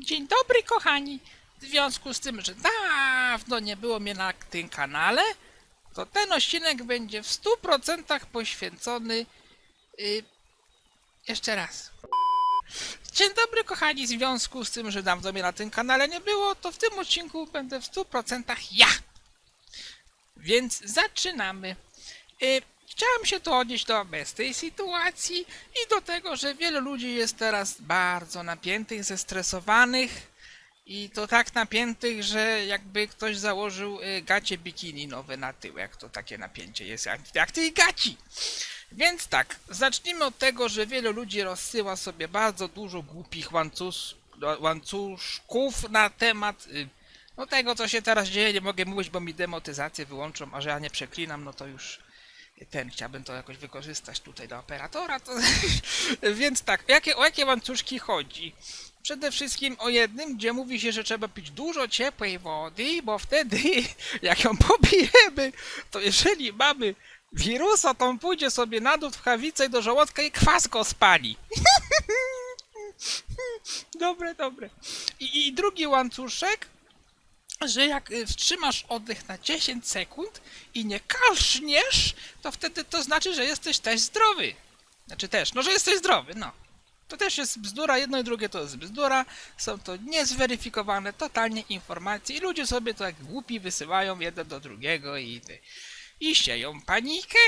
Dzień dobry, kochani. W związku z tym, że dawno nie było mnie na tym kanale, to ten odcinek będzie w 100% poświęcony. Y, jeszcze raz. Dzień dobry, kochani. W związku z tym, że dawno mnie na tym kanale nie było, to w tym odcinku będę w 100% ja. Więc zaczynamy. Y, Chciałem się tu odnieść do obecnej sytuacji i do tego, że wielu ludzi jest teraz bardzo napiętych, zestresowanych i to tak napiętych, że jakby ktoś założył y, gacie bikini nowe na tyłek, to takie napięcie jest jak, jak tych gaci. Więc tak, zacznijmy od tego, że wielu ludzi rozsyła sobie bardzo dużo głupich łańcusz, łańcuszków na temat y, no tego, co się teraz dzieje. Nie mogę mówić, bo mi demotyzację wyłączą, a że ja nie przeklinam, no to już ten, chciałbym to jakoś wykorzystać tutaj do operatora, to... Więc tak, jakie, o jakie łańcuszki chodzi? Przede wszystkim o jednym, gdzie mówi się, że trzeba pić dużo ciepłej wody, bo wtedy, jak ją popijemy, to jeżeli mamy wirusa, to on pójdzie sobie na dół w chawicę do żołądka i kwas go spali. dobre, dobre. I, I drugi łańcuszek, że jak y, wstrzymasz oddech na 10 sekund i nie kaszniesz, to wtedy to znaczy, że jesteś też zdrowy. Znaczy też, no że jesteś zdrowy, no. To też jest bzdura, jedno i drugie to jest bzdura. Są to niezweryfikowane totalnie informacje i ludzie sobie to jak głupi wysyłają jeden do drugiego i, i sieją panikę.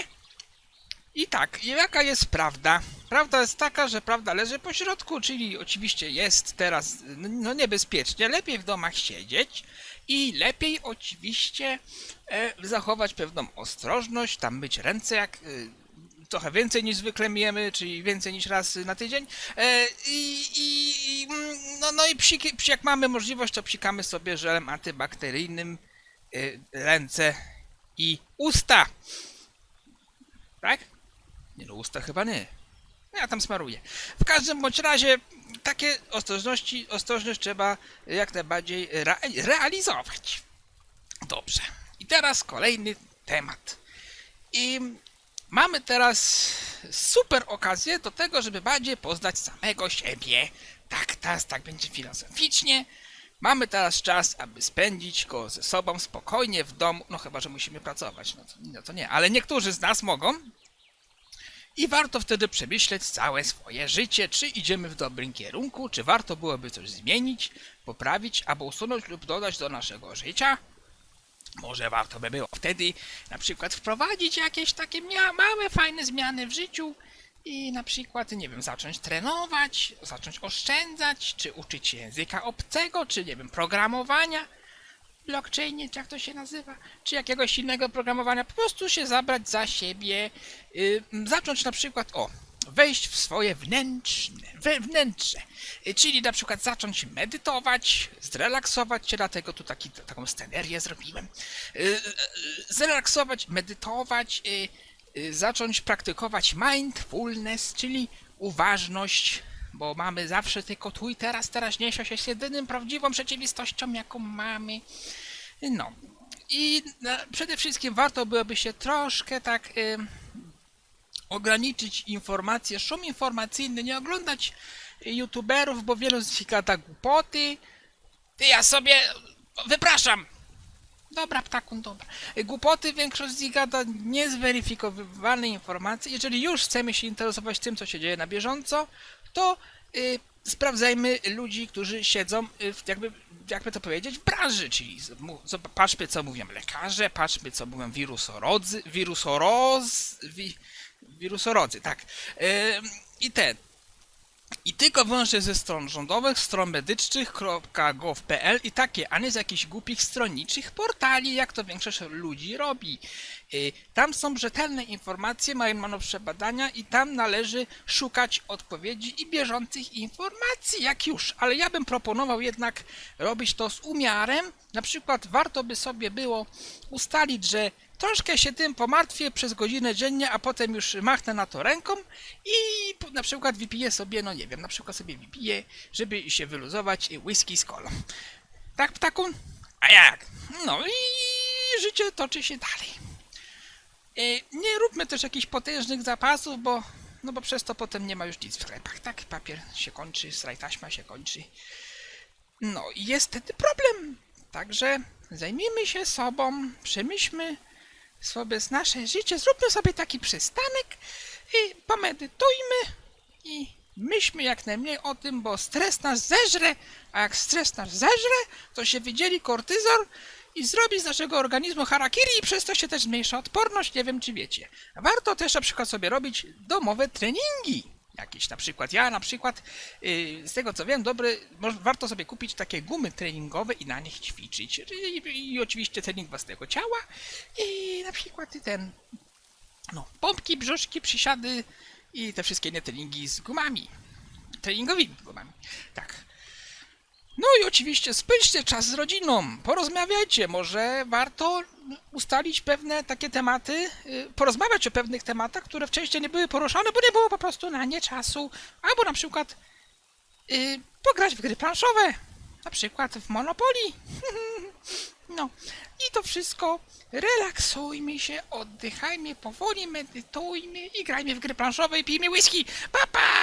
I tak, jaka jest prawda? Prawda jest taka, że prawda leży po środku, czyli oczywiście jest teraz no niebezpiecznie, lepiej w domach siedzieć i lepiej oczywiście e, zachować pewną ostrożność, tam myć ręce jak e, trochę więcej niż zwykle myjemy, czyli więcej niż raz na tydzień. E, i, i, no, no i psiki, psi, jak mamy możliwość, to psikamy sobie żelem antybakteryjnym ręce i usta. Tak? Nie no, usta chyba nie. Ja tam smaruję. W każdym bądź razie takie ostrożności, ostrożność trzeba jak najbardziej rea realizować. Dobrze. I teraz kolejny temat. I mamy teraz super okazję do tego, żeby bardziej poznać samego siebie. Tak, teraz tak będzie filozoficznie. Mamy teraz czas, aby spędzić go ze sobą spokojnie w domu. No chyba, że musimy pracować. No to, no to nie, ale niektórzy z nas mogą. I warto wtedy przemyśleć całe swoje życie, czy idziemy w dobrym kierunku, czy warto byłoby coś zmienić, poprawić, albo usunąć lub dodać do naszego życia. Może warto by było wtedy na przykład wprowadzić jakieś takie małe, fajne zmiany w życiu i na przykład, nie wiem, zacząć trenować, zacząć oszczędzać, czy uczyć się języka obcego, czy nie wiem, programowania blockchainie, czy jak to się nazywa, czy jakiegoś innego programowania, po prostu się zabrać za siebie, yy, zacząć na przykład, o, wejść w swoje wnętrzne, we, wnętrze, yy, czyli na przykład zacząć medytować, zrelaksować się, dlatego tu taki, taką scenerię zrobiłem, yy, yy, zrelaksować, medytować, zacząć praktykować mindfulness, czyli uważność, bo mamy zawsze tylko tu i teraz, teraźniejszość jest jedynym prawdziwą rzeczywistością, jaką mamy. No. I no, przede wszystkim warto byłoby się troszkę tak y, ograniczyć informacje, szum informacyjny, nie oglądać youtuberów, bo wielu z nich gada głupoty. Ty, ja sobie... Wypraszam! Dobra, ptaku, dobra. Głupoty większość z nich gada niezweryfikowane informacje. Jeżeli już chcemy się interesować tym, co się dzieje na bieżąco, to y, sprawdzajmy ludzi, którzy siedzą y, w, jakby, jakby to powiedzieć, w branży, czyli patrzmy, co mówią lekarze, patrzmy, co mówią wirusorodzy, wirusoroz, wi, wirusorodzy, tak. Ym, I ten. I tylko wyłącznie ze stron rządowych, stron medycznych.gov.pl i takie, a nie z jakichś głupich stronniczych portali, jak to większość ludzi robi. Y, Tam są rzetelne informacje, mają najnowsze badania i tam należy szukać odpowiedzi i bieżących informacji, jak już. Ale ja bym proponował jednak robić to z umiarem. Na przykład warto by sobie było ustalić, że troszkę się tym pomartwię przez godzinę dziennie, a potem już machnę na to ręką i na przykład wypiję sobie, no nie wiem, na przykład sobie wypiję, żeby się wyluzować, y, whisky z kolą. Tak, ptaku? A jak? No i życie toczy się dalej. Y, Nie róbmy też jakichś potężnych zapasów, bo no bo przez to potem nie ma już nic w sklepach, tak? Papier się kończy, straj taśma się kończy. No i jest wtedy problem. Także zajmijmy się sobą, przemyślmy sobie nasze życie, zróbmy sobie taki przystanek i pomedytujmy i myślmy jak najmniej o tym, bo stres nas zeżre, a jak stres nas zeżre, to się wydzieli kortyzol i zrobi z naszego organizmu harakiri i przez to się też zmniejsza odporność, nie wiem czy wiecie. Warto też na przykład sobie robić domowe treningi. Jakieś na przykład, ja na przykład, yy, z tego co wiem, dobry, warto sobie kupić takie gumy treningowe i na nich ćwiczyć. I, i oczywiście trening własnego ciała i na przykład ten, no, pompki, brzuszki, przysiady i te wszystkie inne treningi z gumami. Treningowymi gumami. Tak. No i oczywiście spędźcie czas z rodziną, porozmawiajcie, może warto ustalić pewne takie tematy, y, porozmawiać o pewnych tematach, które wcześniej nie były poruszane, bo nie było po prostu na nie czasu, albo na przykład y, pograć w gry planszowe, na przykład w Monopoly. No i to wszystko, relaksujmy się, oddychajmy powoli, medytujmy i grajmy w gry planszowe i pijmy whisky. Pa, pa!